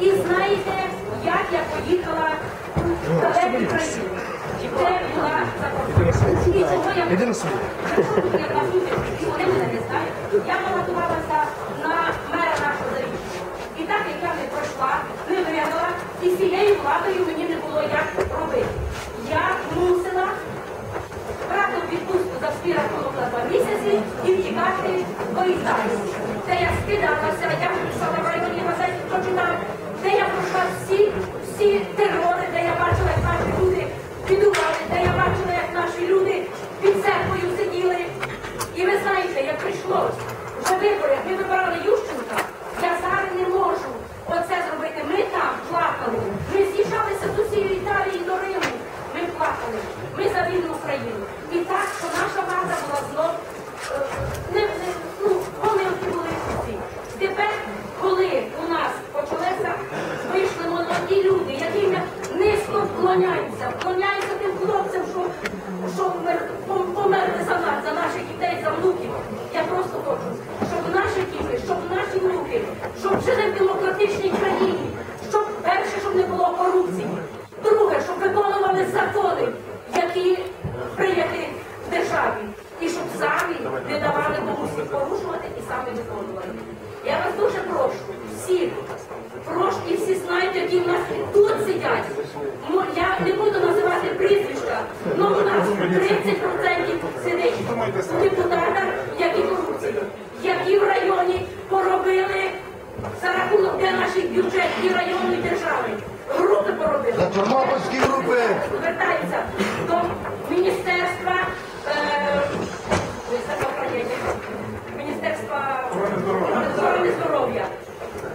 І знаєте, як я поїхала в далекі країни. Де була І чого я на на суді, і вони мене не знають. Я балотувалася на мера нашого заріччя. І так як я не пройшла, не виграла, і з цією владою мені не було як робити. Я мусила брати відпустку за свій рахунок на два місяці і втікати до Італії. Де я скидалася, я писала в районі газеті, де я пройшла всі, всі терори, де я бачила, як наші люди підували, де я бачила, як наші люди під церквою сиділи. І ви знаєте, як прийшло вже вибори, як ми вибирали Ющенка, я зараз не можу оце зробити. Ми там плакали, ми з'їжджалися з усієї Італії до Риму. Ми плакали, ми за вільну Україну. І так, що наша влада була знов е, не, не, ну, помилки були всі. Тепер, коли у нас почалися, вийшли молоді люди, яким я низько вклоняюся, вклоняюся тим хлопцям, що, що вмер- пом- померли за нас, за наших дітей, за внуків. Я просто хочу, щоб наші діти, щоб наші внуки, щоб жили в демократичній країні, щоб перше, щоб не було корупції. Друге, щоб виконували закони, які прийняті в державі. І щоб самі не давали комусь їх порушувати і самі виконували. Я вас дуже прошу, всіх, прошу, і всі знають, які в нас і тут сидять. Ну, я не буду називати прізвища, але у нас 30% сидить депутата, які корупції, які в районі поробили за рахунок де наших бюджетів і районної держави. Групи поробили. На групи. Звертаються до міністерства е, міністерства охорони здоров'я.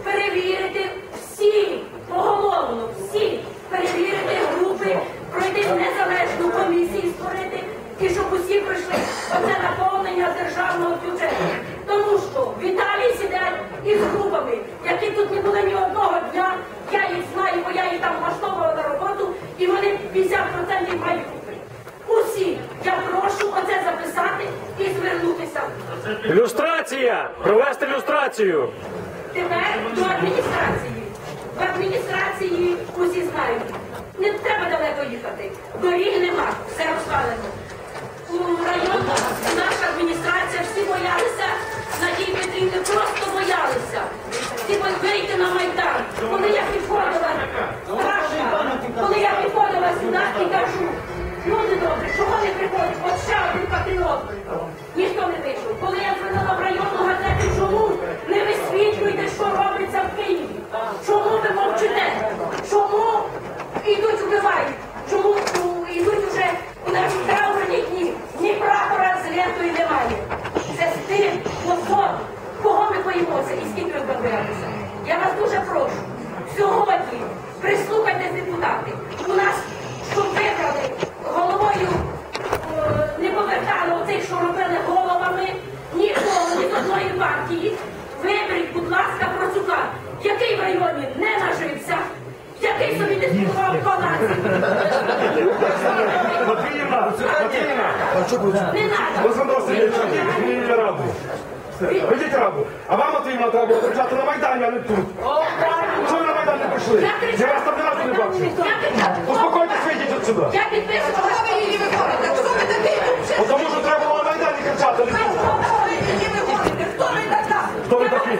Перевірити всі, поголовно, всі, перевірити групи, пройти незалежну комісію створити, і щоб усі пройшли оце наповнення державного бюджету. Тому що в Італії сидять із групами, які тут не були ні одного дня. Я їх знаю, бо я їх там влаштовувала на роботу, і вони 50% мають групи. Усі, я прошу оце записати і звернутися. Люстрація! Провести люстрацію! Тепер до адміністрації. В адміністрації усі знають. Не треба далеко їхати. Доріг нема, все розвалено. У районі наша адміністрація всі боялися, Надії Петрівни просто боялися. Ви? Чому йдуть вбивають? Чому йдуть уже у наші траурні дні? Ні прапора з лентою немає. Це стиль, позор. Кого ми боїмося і скільки ви боїмося? Я вас дуже прошу. Сьогодні прислухайтесь, депутати. У нас, щоб вибрали головою е, не повертали оцих, що робили головами нікого, ні з одної партії. Виберіть, будь ласка, Процюка, який в районі не нажився, який собі не збудував палаці. Матвіївна! Матвіївна! А що буде? Не треба. Ведіть раду. А вам, Матвіївна, треба було кричати на Майдані, а не тут. Чого ви на Майдан не прийшли? Я вас там не разу не бачив. Успокойтесь, вийдіть отсюди. Я підписувала. ви її виходите? Хто ви такий? Тому що треба було на Майдані кричати, а не тут. Хто ви її? Хто ви така? Хто ви такі?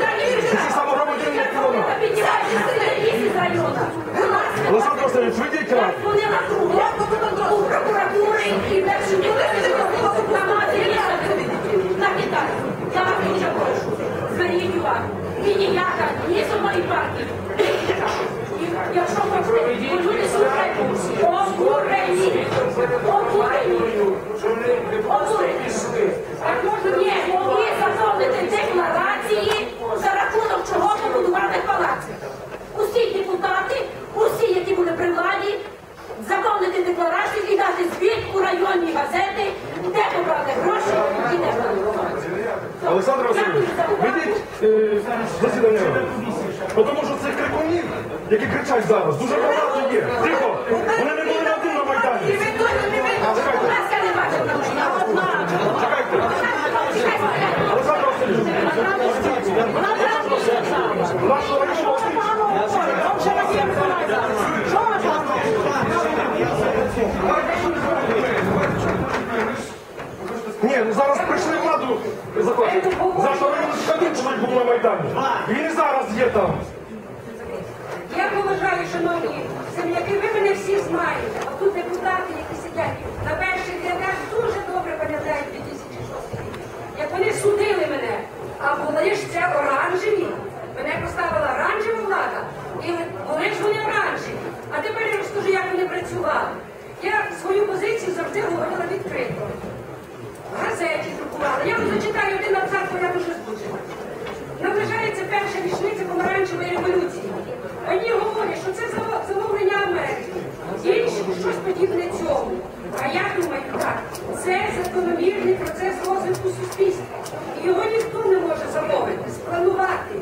Олександр Васильович, ведіть раду. Вони на кругу, у прокуратури і перші на Китай. Я вас дуже прошу. Зверніть увагу. Ні ніяка, ні з одної партії. І Якщо хочете, бо люди слухають, обурені, обурені, обурені. Так можна, ні, Дати звіт у районні газети, де побрали гроші і де брали. Олександр Васильович, ведіть е, засідання Тому що цих крикунів, які кричать зараз, дуже багато є. Тихо, вони не були на один на Майдані. І ви тут не ви. У нас я не бачив на Майдані. Чекайте. Олександр Васильович, вашого району там. Я поважаю, шановні земляки, ви мене всі знаєте. А тут депутати, які сидять на перших рядах, дуже добре пам'ятають 2006 рік. Як вони судили мене, а були ж це оранжеві. Мене поставила оранжева влада, і були ж вони оранжеві. А тепер я розкажу, як вони працювали. Я свою позицію завжди говорила відкрито. В газеті друкувала. Я вам зачитаю один абзац, бо я дуже збуджена. Наближається перша річниця помаранчевої революції. Одні говорять, що це замовлення Америки, інші щось подібне цьому. А я думаю, так, це закономірний процес розвитку суспільства. І його ніхто не може замовити, спланувати.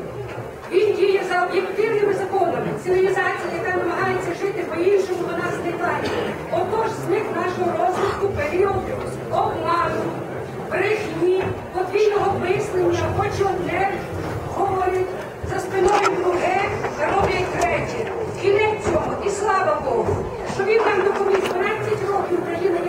Він діє за об'єктивними законами. Цивілізація, яка намагається жити по-іншому, вона зникає. Отож, зник нашого розвитку період обману, брехні, подвійного мислення, хоч одне говорять за спиною друге, роблять третє. Кінець цьому, і слава Богу, що він нам допоміг 12 років Україна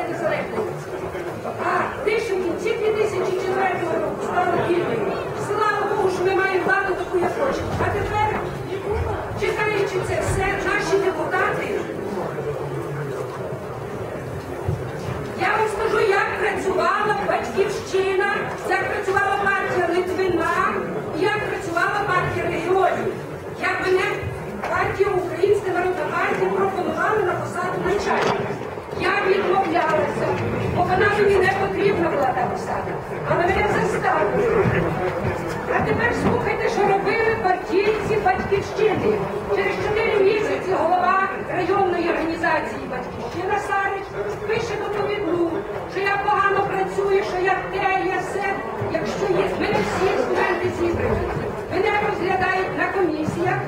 батьківщини. Через 4 місяці голова районної організації Батьківщина Сарич пише доповідну, що я погано працюю, що я те, я все. Якщо є, мене всі документи зібрані. Мене розглядають на комісіях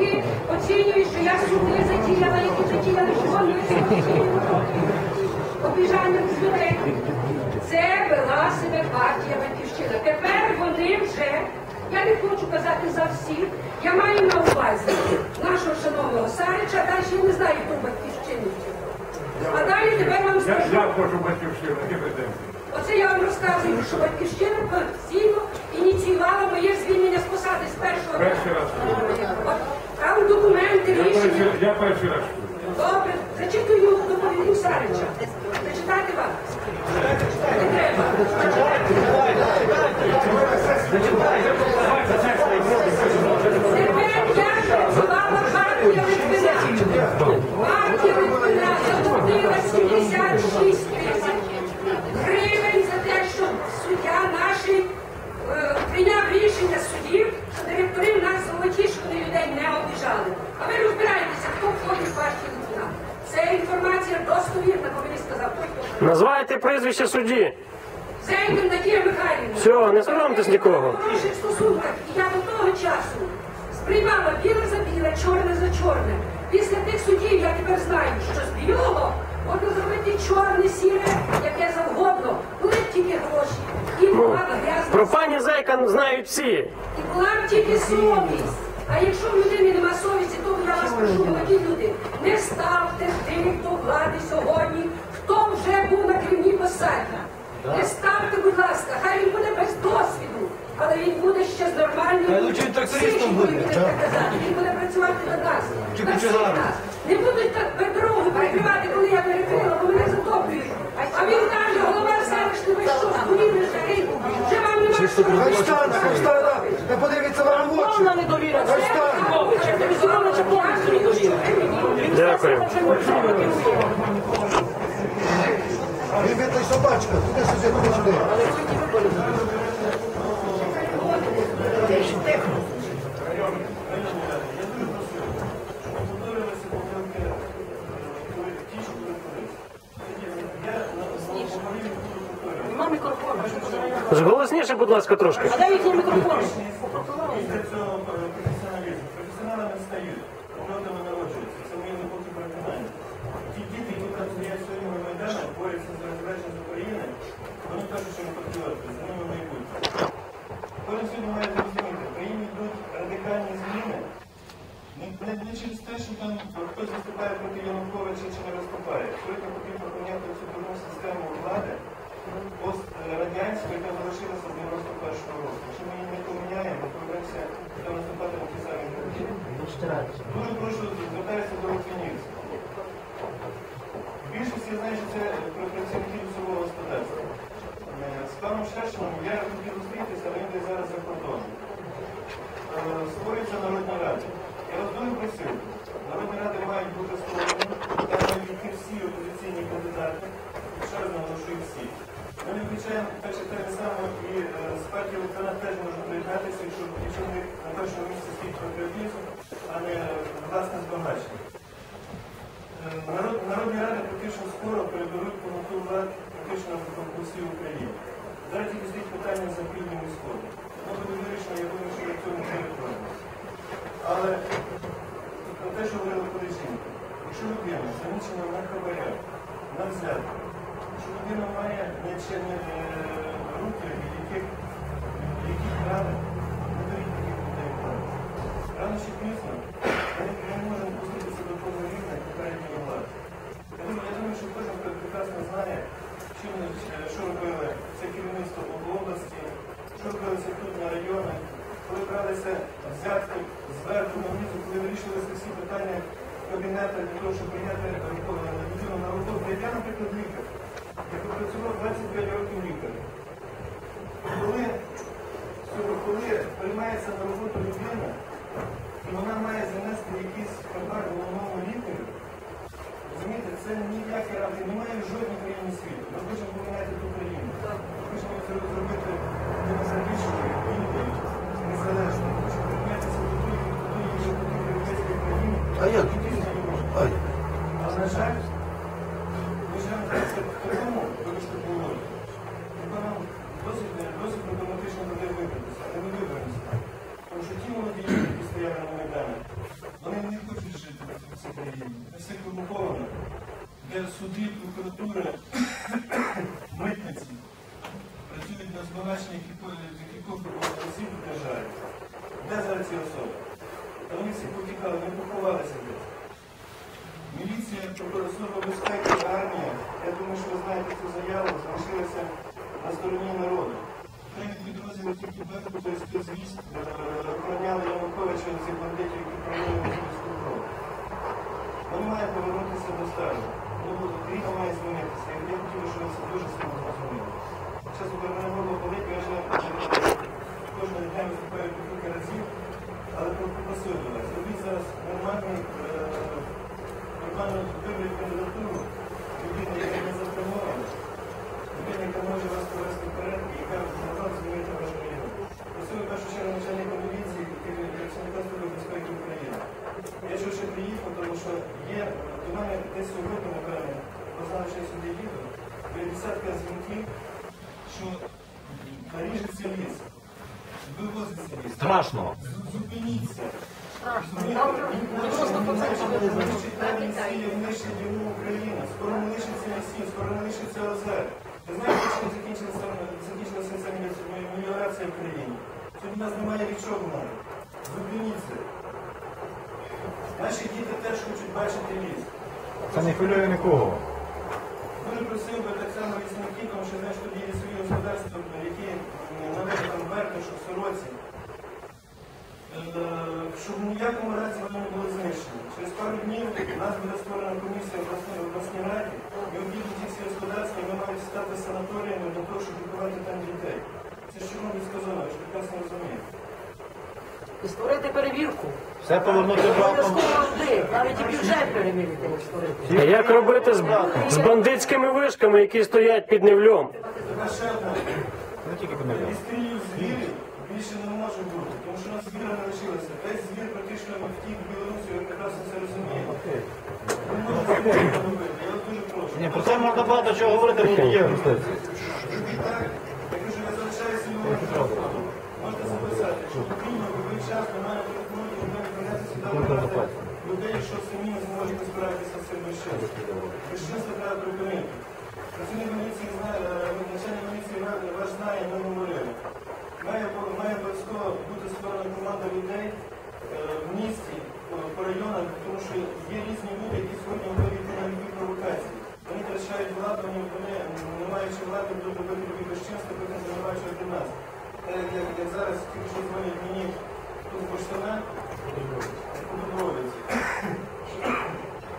і оцінюють, що я суди затіяла, які затіяли, що вони обіжанням з людей. Це вела себе партія Батьківщина. Тепер вони вже, я не хочу казати за всіх, я маю на увазі нашого шановного Сарича, далі я не знаю, хто батьківщину. А далі тепер вам скажу. я хочу батьківщину, які претензії. Оце я вам розказую, що батьківщина постійно ініціювала моє звільнення з посади з першого Перший раз. От Там документи, Я рішення. перший, я перший раз. чую. Добре, зачитую доповідну Сарича. Зачитати вам? Не треба. Тепер я працювала партія Литвина. Партія Литвина заплатила 76 тисяч гривень за те, що суддя наш е, прийняв рішення судів, що директори в нас золоті, щоб вони людей не обіжали. А ви розбираєтеся, хто входить в партію Литвина. Це інформація достовірна, бо мені Називайте прізвище судді. Зейден Надія Михайлівна. Все, не соромтесь нікого. В хороших стосунках. І я до того часу сприймала біле за біле, чорне за чорне. Після тих судів я тепер знаю, що з білого можна зробити чорне, сіре, яке завгодно. Були б тільки гроші. І була б грязна. Про пані Зайка знають всі. І була б тільки совість. А якщо в людини нема совісті, то я вас прошу, молоді люди, не ставте тих до влади сьогодні, вже був на керівній посаді. Не ставте, будь ласка, хай він буде без досвіду, але він буде ще з нормальною він психікою, буде, казати. Він буде працювати на нас. Чи на всіх нас. Не будуть так дорогу перекривати, коли я перекрила, бо мене затоплюють. А він каже, голова селищний, ви що, здуріли такий? Вже вам нема що робити. стане, хай не подивиться вам в очі. Хай стане. Дякую. Він бідний собачка, туди сюди, туди сюди. Голосніше, будь ласка, трошки. Після цього професіоналізм. Професіоналами стають, польотами народжуються. Це мої глибокі переконання. Ті діти, які там стоять сьогодні на Майдані, борються за незалежність України, вони кажуть, що ми патріоти, за ними майбутнє. Кожен сьогодні має зрозуміти, в країні йдуть радикальні зміни. Не, не, не через те, що там хтось виступає проти Януковича чи не виступає. Сьогодні потрібно поміняти цю дурну систему влади, пострадянську, яка залишилася з 91-го року. Якщо ми її не поміняємо, повернемося до наступати на ті самі гроші. Дуже прошу звертаюся до українців. Більшість я знаю, що це про працівників лісового господарства. Е, З паном Шершином я хотів зустрітися, але він зараз за кордоном. Е, Створюється народна рада. Я вас дуже просив, народні ради мають бути створені, там мають бути всі опозиційні кандидати, ще раз наголошую всі. Ми не включаємо перше те саме і е, з партії Олександра теж можуть приєднатися, якщо в на першому місці стоїть патріотизм, а не е, власне збагачення. Е, Народ, народні ради практично скоро переберуть повноту влад практично по всій Україні. Зараз тільки питання за півднем і сходом. Воно буде вирішено, я думаю, що в цьому не реформи. Але про те, що говорили Поліщенко, якщо людина замічена на хабарях, на взятку, якщо людина має нечемні е, руки, яких, яких рани, не беріть таких людей в. Рано чи пізно ми не- можемо пуститися до того рівня попередньої влади. Я думаю, я думаю, що кожен прекрасно знає, що, е, що робили це керівництво області, що робилося тут на районах, коли бралися взятки зверху на внизу, коли вирішилися всі питання кабінету для того, щоб прийняти людину на роботу. Я, наприклад, лікар. Я попрацював 25 років лікарем. Коли, коли приймається на роботу людина, і вона має занести якийсь хабар головному лікарю, розумієте, це ніякі рамки, немає в жодній країні світу. Ми хочемо поміняти ту країну. Ми хочемо це зробити демократичною, вільною, незалежною. Ми хочемо помінятися до тої, до тої європейської країни, А як? які з нею можна. А як? Але, на жаль, ми живемо зараз в такому, вибачте, було. нам досить, досить проблематично буде вибратися, але ми виберемося. Тому що ті молоді, люди, які стояли на Майдані, вони не хочуть жити в цій країні. Це все корумповано, де суди, прокуратура, митниці працюють на збагачення кількох осіб в державі. Де зараз ці особи? Та вони всі потікали, вони поховалися десь. Міліція, служба безпеки, армія, я думаю, що ви знаєте цю заяву, залишилася на стороні народу. Третій підрозділи тільки Беркуту і спецвійськ е, охороняли Януковича цих бандитів, які проводили місто кров. Вони мають повернутися до старого. Кріка має змінитися. Я хотів, щоб це дуже сильно зрозуміли. Зараз у мене було велике, я вже кожного дня виступаю кілька разів, але попросив до вас. Зараз нормальний е, нормально кандидатуру, людина, яка не затримована, людина, яка може вас повести вперед і яка назад змінити вашу країну. Просив в першу чергу начальника міліції і працівника служби безпеки України. Я що ще приїхав, тому що є до мене десь сьогодні, напевне, познав, що я сюди їду, є десятка дзвінків, що наріжеться ліс, вивозиться ліс. Страшно. Зупиніться. Україна, скоро не лишиться лісів, скоро не лишиться озер. Ви знаєте, що закінчилася меліорація в країні? Сьогодні в нас немає річок навіть. Зупиніться. Наші діти теж хочуть бачити ліс. Це не хвилює нікого. Дуже просив би так само лісників, тому що знаєш, тут є свої господарства, які належать там Беркушу, Сороці. Е, Щоб в ніякому разі вони не були знищені. Через пару днів у нас буде створена комісія в обласній- в раді, і об'їдуть ці всі господарства, ми маємо стати санаторіями для того, щоб лікувати там дітей. Ви ж прекрасно розумієте. І створити перевірку. Все повернути. Обов'язково туди. Навіть і бюджет перевірити не створити. А як робити з, з бандитськими вишками, які стоять під невльом? Така ще одна. Не тільки комедія. Відстрілів звірів більше не може бути, тому що у нас звіра не лишилося. Весь звір практично втік в Білорусі, ви прекрасно це розумієте. Ви можете це робити, я вас дуже прошу. Ні, про це можна багато чого говорити, але є мистецтво. І так, я кажу, я залишаюся його Можете записати, що потрібно в будь час ви маєте прийняти сюди брати людей, що самі не зможете справитися з цим безчинством. Безчинство треба припинити. Працівник міліції знає, начальник міліції ва- ваш знає, ми говорили. Має, має обов'язково бути створена команда людей в місті, по районах, тому що є різні люди, які сьогодні готові на любі провокації. Вони втрачають владу, вони, не маючи влади, будуть робити тобі безчинство, потім нас. Та як, як, як зараз тільки що дзвонять мені поштана, подобається,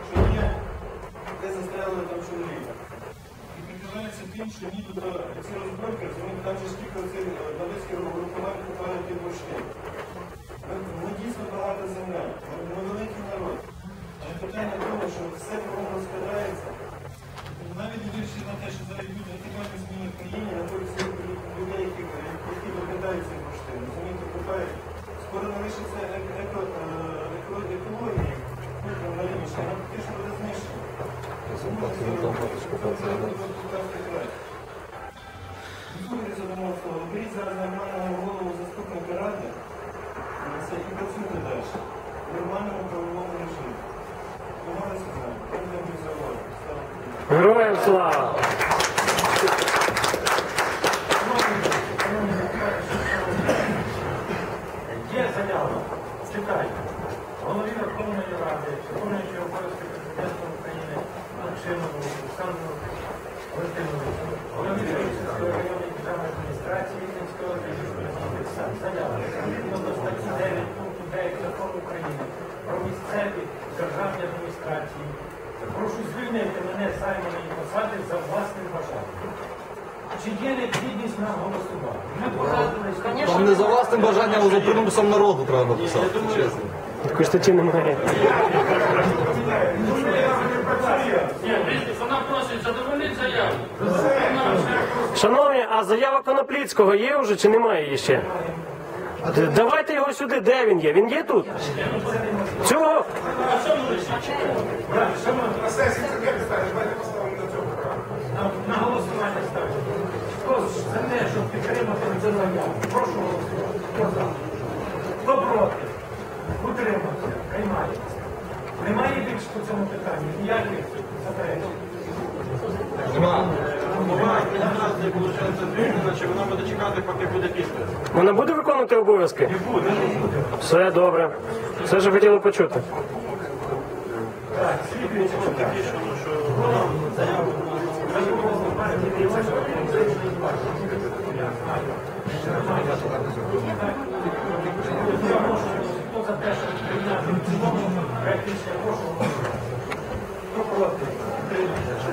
що є, де застрелили там човни. І прикривається тим, що нібито ці розборки, вони там же ж тільки оці бандитські групування купали під бурштин. Ми, ми дійсно багата земля, ми, ми великий народ. Але питання в тому, що все кругом розкладається. Навіть дивлячись на те, що зараз люди радикально зміни в країні, знаходяться людей, які, які викидають цей бурштин, розумієте, купають. Скоро не лишиться еко, еко, е, еко, екології, ну, там, на рівні, що вона фактично буде знищена. Виходить за одного слова. Беріть зараз нормального голову заступника ради, і все, і працюйте далі. В нормальному правовому режимі. Домовилися з нами. Дякую за увагу. Слава Україні. Героям слава! Є заява. Читайте. Голові Верховної Ради, виконуючи обов'язки президента України Максимову Олександру Валентиновичу, голові Київської районної державної адміністрації Львівської області. Заява. До статті 9 пункту 9 закону України про місцеві державні адміністрації. Прошу звільнити мене з займаної посади за власним бажанням. Чи є необхідність нам голосувати? Ми порадились. Там не за власним бажанням, а за примусом народу треба написати, чесно. Такої статті немає. Вона просить задовольнити заяву. Шановні, а заява Конопліцького є вже чи немає її ще? Давайте його сюди, де він є? Він є тут? Цього? На, на голосування ставлю. Хто за те, щоб підтримати заяву? Прошу голосувати. Хто за? Хто проти? Утримався. Приймається. Немає більше по цьому питанню? Ніяких заперечень? Нема. Чи вона буде чекати, поки буде підпис? Вона буде виконувати обов'язки? Не буде, не. Все добре. Все, що хотіли почути. Так, слідуючи, що таке, що заяву Хто за те, щоб прийняти в цілому, проект рішення, прошу голосувати. Хто проти? Утримався.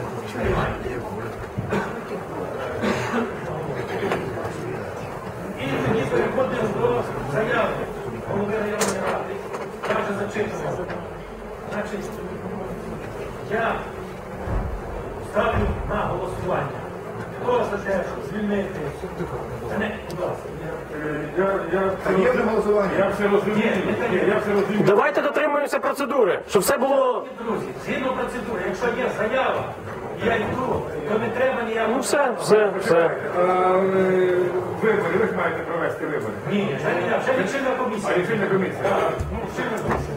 І тоді до заяви голови районної ради. Я зачитував. Значить, я ставлю на голосування. Хто за те, щоб звільнити? Я все розумію. Давайте дотримуємося процедури, щоб все було. Друзі, згідно процедури, якщо є заява, я йду, то не треба Ну все, все, все. Вибори, ви ж маєте провести вибори. Ні, вже не вже лічильна А комісія. лічильна комісія. Так, ну, лічильна комісія.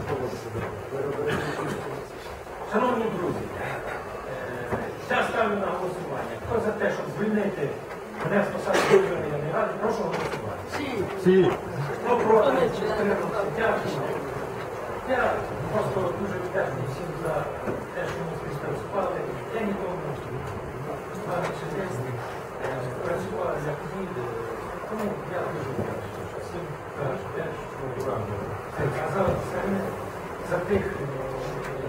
Шановні друзі, е, я ставлю на голосування. Хто за те, щоб звільнити мене з посади голови районної ради, прошу голосувати. Всі. Хто проти? Утримався? Дякую. Я просто дуже вдячний всім за те, що ми співпрацювали. Я нікому раніше десь е, як ні. Тому я дуже вдячний. Всім кажу, що казали самі за тих,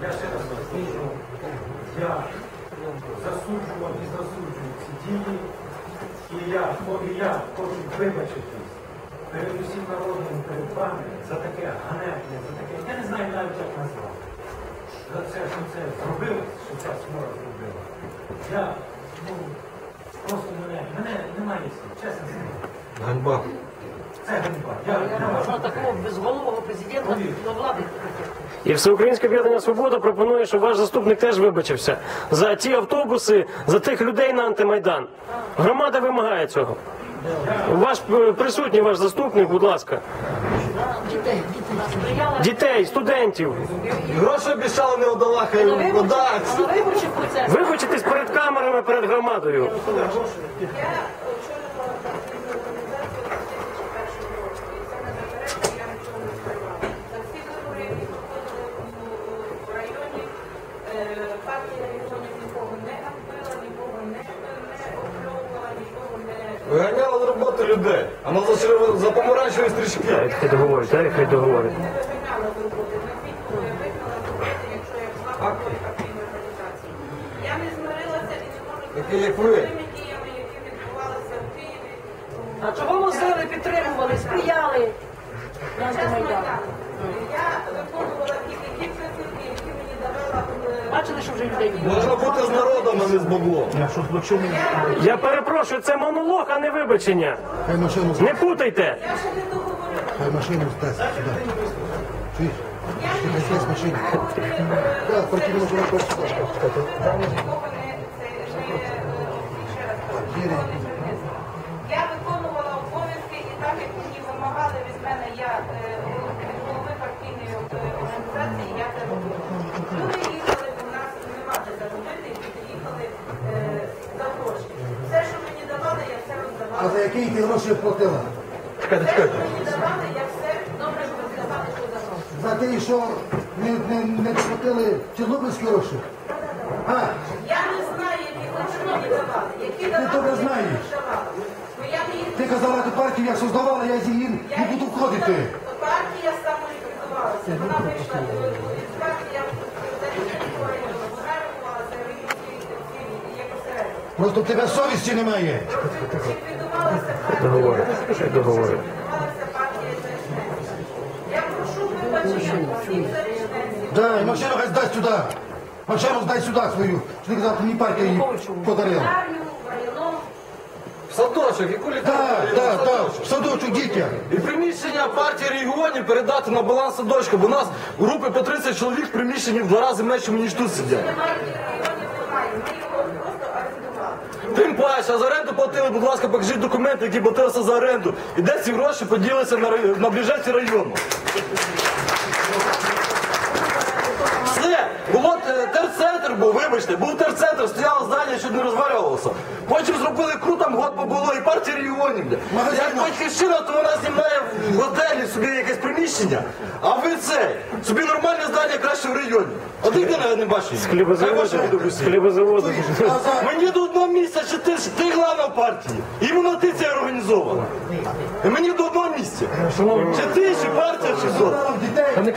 я ще раз розкажу, я засуджував і засуджую ці дії. І я, і я хочу вибачитись перед усім народом, перед вами за таке ганебне, за таке, я не знаю навіть як назвати. За це, що це зробило, що ця смора зробила. Я, ну, просто мене, мене немає слів, чесно сказати. Ганьба. Це ганьба. Я, я, Можна такого безголового президента до влади. І Всеукраїнське об'єднання Свобода пропонує, щоб ваш заступник теж вибачився за ті автобуси, за тих людей на антимайдан. Громада вимагає цього. Ваш е, присутній ваш заступник, будь ласка. Дітей, дітей. Студентів. Гроші обіцяли не одолахаю. Ви хочете, перед камерами, перед громадою. Я очолювала партійну організацію з 2001 року. І саме заперечення я нічого не скривала. За всі вибори, які проходили у- у районі, е, партія регіонів нікого не ганьбила, ні людей, а нас за, помаранчеві стрічки. Так, хай договорить, так, хай договорить. Я не змирилася і не можу як ви. з тими діями, які відбувалися в Києві. А чого возили, підтримували, сприяли? Чесно так, я виконувала тільки ті вказівки, які мені давала е, Бачили, що вже людей не Можна бути з народом, а не з баблом. Я перепрошую, це монолог, а не вибачення. Хай машину, Не путайте. Хай машину здасть сюди. Чуєш? Здасть машину. Так, партійну машину хочеш сюди. Нікого не це не е, ще раз кажу, нікого не принесла. Я виконувала обов'язки і так, як мені вимагали від мене, я е, від голови партійної е, організації, я це робила. Люди їхали до нас, нема де заробити, і приїхали е, за гроші. Все, що мені давали, я все А які ти гроші платила? Чекайте, Все, що чекайте. мені давали, я все добре, що ви сказали, що за. За те, що не, не, не сплатили чорнобильські гроші? А, Я не знаю, які гроші мені давали. Які давали, добре знаєш. Я їх ти казала, ти партію як создавала, я з її не буду входити. Партія самоліквідувалася. Вона вийшла е, партії, я. Просто в тебе совісті немає. Договорить. ліквідувалася партія. Я прошу вибачення всіх. Да, і машину хай здай сюди. Машину здай сюди свою. Що ти казав, мені партія її подарила. В садочок, яку Так, лікарню? так, так, в садочок дітям. І приміщення партії регіонів передати на баланс садочка, бо у нас групи по 30 чоловік в приміщенні в два рази менше, ніж тут сидять. Немає районів, немає. Ми його просто орендували. Тим паче, а за оренду платили, будь ласка, покажіть документи, які платилися за оренду. І де ці гроші поділися на, рай- на бюджеті району. Все, було е, терцентр був, вибачте, був терцентр, стояло здання, щоб не розвалювалося. Потім зробили кру, там год побуло і партія регіонів. Як батьківщина, то вона знімає в готелі собі якесь приміщення, а ви це, собі нормальне здання краще в районі. Один я не бачу. З хлібозаводу, з хлібозаводу. Мені до одного місця, чи ти, ж- ти главна в партії. Іменно ти це організована. І мені до одного місця. Чи ти, чи партія, чи хто?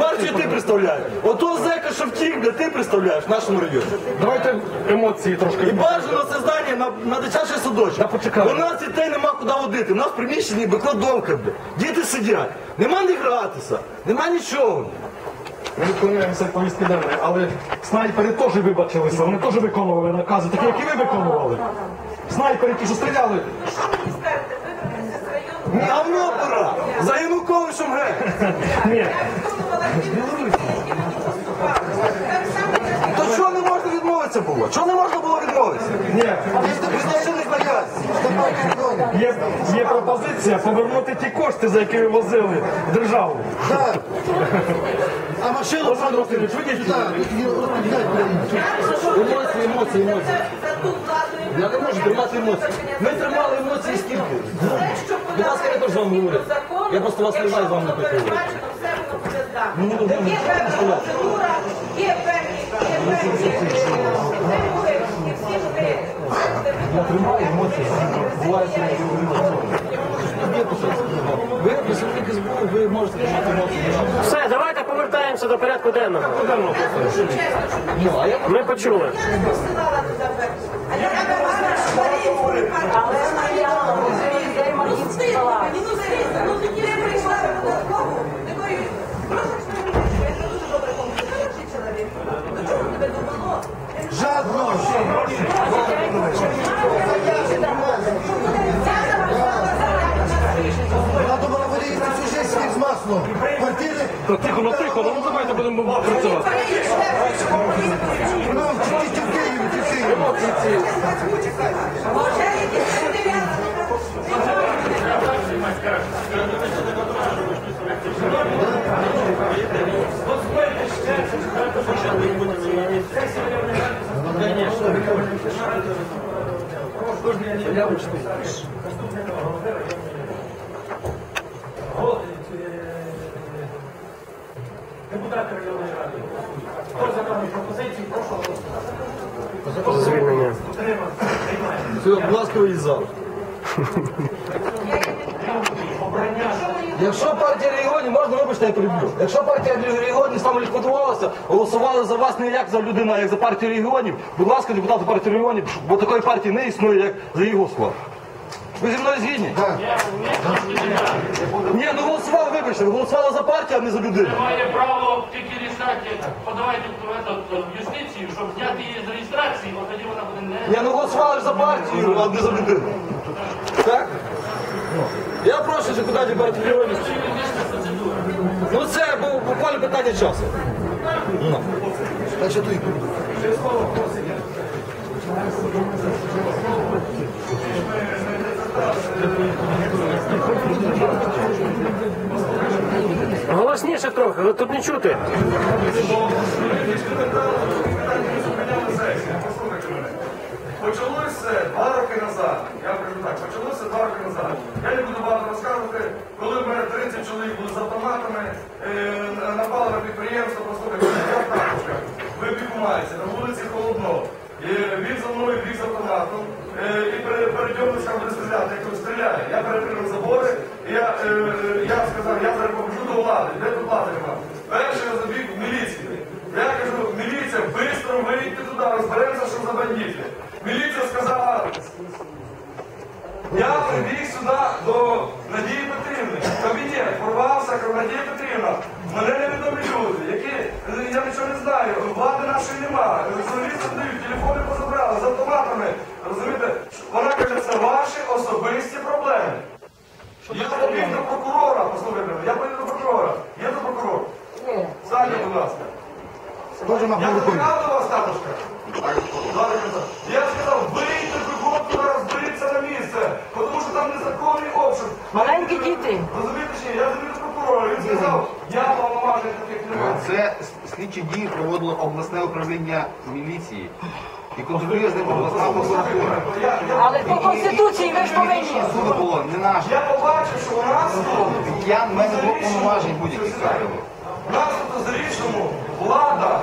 Партію ти представляєш. Ото зека, що втік, де ти представляєш в нашому районі. Давайте емоції трошки. І бажано це здання на, на дитячий садочок. почекай. У нас дітей нема куди водити. У нас в приміщенні викладовка. бля. Діти сидять. Нема не гратися, нема нічого. Ми виконуємося повістки денної, але снайпери теж вибачилися, вони теж виконували накази, такі, як і ви виконували. Снайпери, ті, що стріляли. Давно пора. За Януковичем геть. Ні, Я виконувала ті вказівки, які мені поступали. Так само, як і То чого не відмовитися було? Чого не можна було відмовитися? ні. Є, є пропозиція повернути ті кошти, за які ви возили в державу. Так. А машину Олександр Васильович, розповідай, блін. Емоції, емоції, емоції. Я не можу тримати емоції. Ми тримали емоції скільки? Будь ласка, я теж з вами говорю. Я просто вас не знаю, з вами не хочу говорити. Все воно буде здано. Я тримаю емоції. Буває, що я говорю. Ви працівники СБУ, ви можете емоції. Все, давайте повертаємося до порядку денного. Ми почули. посилала туди версію. А я вимагала, що Марії, Але стояла, людей Мар'їнський палац. Ну, звісно, ну тоді я прийшла до такого, такої, просто що я не дуже добре пам'ятаю, хороший чоловік. До чого тебе довело? Жадно. Вона думала, всю життя з маслом. Квартири, Та тихо, ну тихо, ну давайте будемо працювати. ну, чи чи в Києві, чи в Києві. Може, якісь дев'ятки. Депутати районної ради. Хто за дані пропозиції, прошу голосувати. За звільнення. Підтримати. Приймаємо. Все, будь ласка, виїзд зал. Якщо партія регіонів, можна вибачте, я переб'ю. Якщо партія регіонів самоліквідувалася, голосували за вас не як за людину, а як за партію регіонів, будь ласка, депутати партії регіонів, бо такої партії не існує, як за її голосував. Ви зі мною згідні? Ні, ну голосували, вибачте, ви голосували за партію, а не за людину. має право тільки рішати, подавайте в в юстицію, щоб зняти її з реєстрації, бо тоді вона буде не... Ні, ну голосували ж за партію, а не за людину. Так? Я прошу депутатів регіонів. Ну це бу- буквально питання часу. Ну. Дальше той. Голосніше трохи, але тут не чути. Почалося два роки назад. Я кажу так, почалося два роки назад. Я не буду багато розказувати, коли в мене 30 чоловік були з автоматами, е, напали на підприємство, послухайте, я тапочка, вибіг мається, на вулиці холодно. І він за мною біг з автоматом е, і пере- переді мною сказав, буде стріляти, я кажу, стріляє. Я перекрив забори, і я, е, я сказав, я зараз побіжу до влади, де тут влади нема. Перший я забіг в міліцію. Я кажу, міліція, швидко вийти туди, розберемося, що за бандити. Міліція сказала, я прибіг сюди до Надії Петрівни. Кабінет порвався, кажу, Надія Петрівна. Мене невідомі люди, які е, я нічого не знаю, влади нашої нема. Журналісти дають, телефони позабрали з автоматами. Розумієте, вона каже, це ваші особисті проблеми. Я побіг до прокурора, послухайте, мене, я побіг до прокурора. Є до прокурора? Станьте, будь ласка. Тоже Я махнул рукой. викликав до вас, татушка? Два роки назад. Я сказав, вийдіть бігом туди, розберіться на місце, тому що там незаконний обшук. Маленькі діти. Розумієте, чи ні? я завів до я повноважень таких немає. Це слідчі дії проводило обласне управління міліції. І контролює з ним обласна прокуратура. Але по Конституції ви ж повинні. Суду було не наше. я побачив, що у нас тут, Я в мене було повноважень будь-яких у нас тут Зарічному влада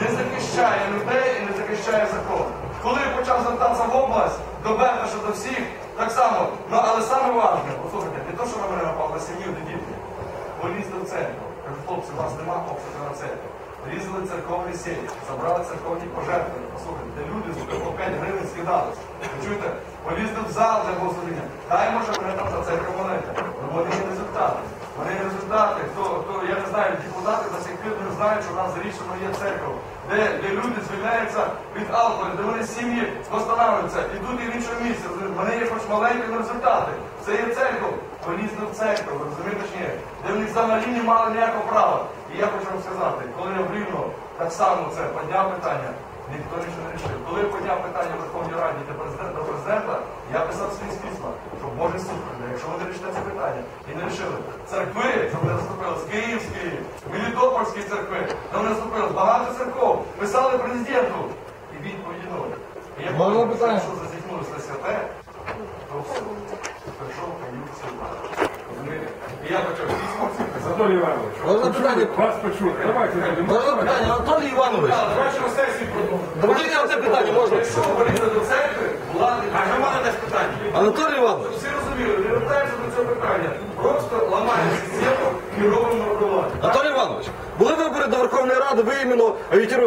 не захищає людей і не захищає закон. Коли я почав звертатися в область, до Бердаша, до всіх, так само, ну але саме важливе, послухайте, не то, що на мене напав на сім'ю, діти, полізли в церкву. Кажу, хлопці, вас нема обшуку на церкву. Різали церковні сіті, забрали церковні пожертви. Послухайте, де люди по 5 гривень скидались. Ви чуєте, полізли в зал для богослужіння. Дай може мене там за церкву молити. Ну, вони є результати. Вони є результати. Хто, хто, я не знаю, депутати до сих пір не знають, що в нас зарішено є церква, де, де люди звільняються від алкоголю, де вони сім'ї встановлюються, ідуть і в іншому місці. Вони є хоч маленькі але результати. Це є церква. Полізли в церкву, ви розумієте чи ні? Де вони взагалі не мали ніякого права. І я хочу вам сказати, коли я в Рівно так само це підняв питання, ніхто нічого не рішив. Коли я підняв питання в Верховній Раді для президента, до президента, я писав свої письма, що Божий суд прийде, якщо ви не рішите це питання і не рішили. Церкви за мене заступили з Київської, Мелітопольської церкви, за мене заступили багато церков, писали президенту. І відповіді нуль. І я питання? що зазіхнулося на святе, то все. Прийшов конюк сюди. Розумієте? І я почав. Анатолій Іванович, питання? вас почули. Давайте Анатолій Іванович. Бачимо сесію продовжуємо. Давайте я це питання можна. Якщо полізе до церкви, влади, а громада теж питання. Анатолій Іванович. Всі розуміли, не вертаємося до цього питання. Просто ламаємо систему і робимо владу. Анатолій Іванович, були вибори до Верховної Ради, ви іменно агітували